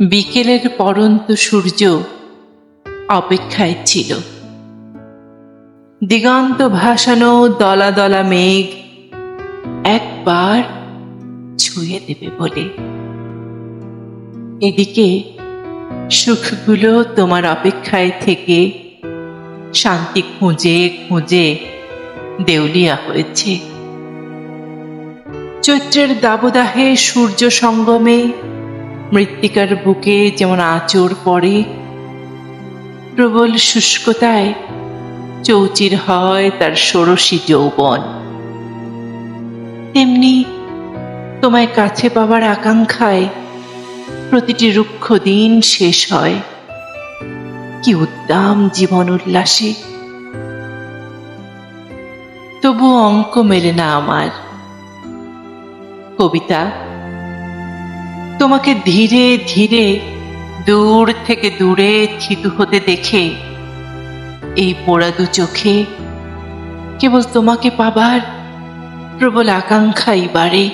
বিকেলের পরন্ত সূর্য অপেক্ষায় ছিল। দিগন্ত ভাসানো দলা দলা মেঘ একবার ছুঁয়ে দেবে বলে। এদিকে সুখগুলো তোমার অপেক্ষায় থেকে শান্তি খুঁজে খুঁজে দেউলিয়া হয়েছে। চৈত্রের দাবদাহে সূর্য সঙ্গমে মৃত্তিকার বুকে যেমন আঁচড় পড়ে, প্রবল শুষ্কতায় চৌচির হয় তার ষোড়শী যৌবন। তেমনি তোমায় কাছে পাবার আকাঙ্ক্ষায় প্রতিটি রুক্ষ দিন শেষ হয়। কি উদ্দাম জীবন উল্লাসে। তবু অঙ্ক মেলে না আমার। কবিতা তোমাকে ধীরে ধীরে দূর থেকে দূরে থিতু হতে দেখে এই পোড়া দু চোখে কেবল তোমাকে পাবার প্রবল আকাঙ্ক্ষাই বাড়ে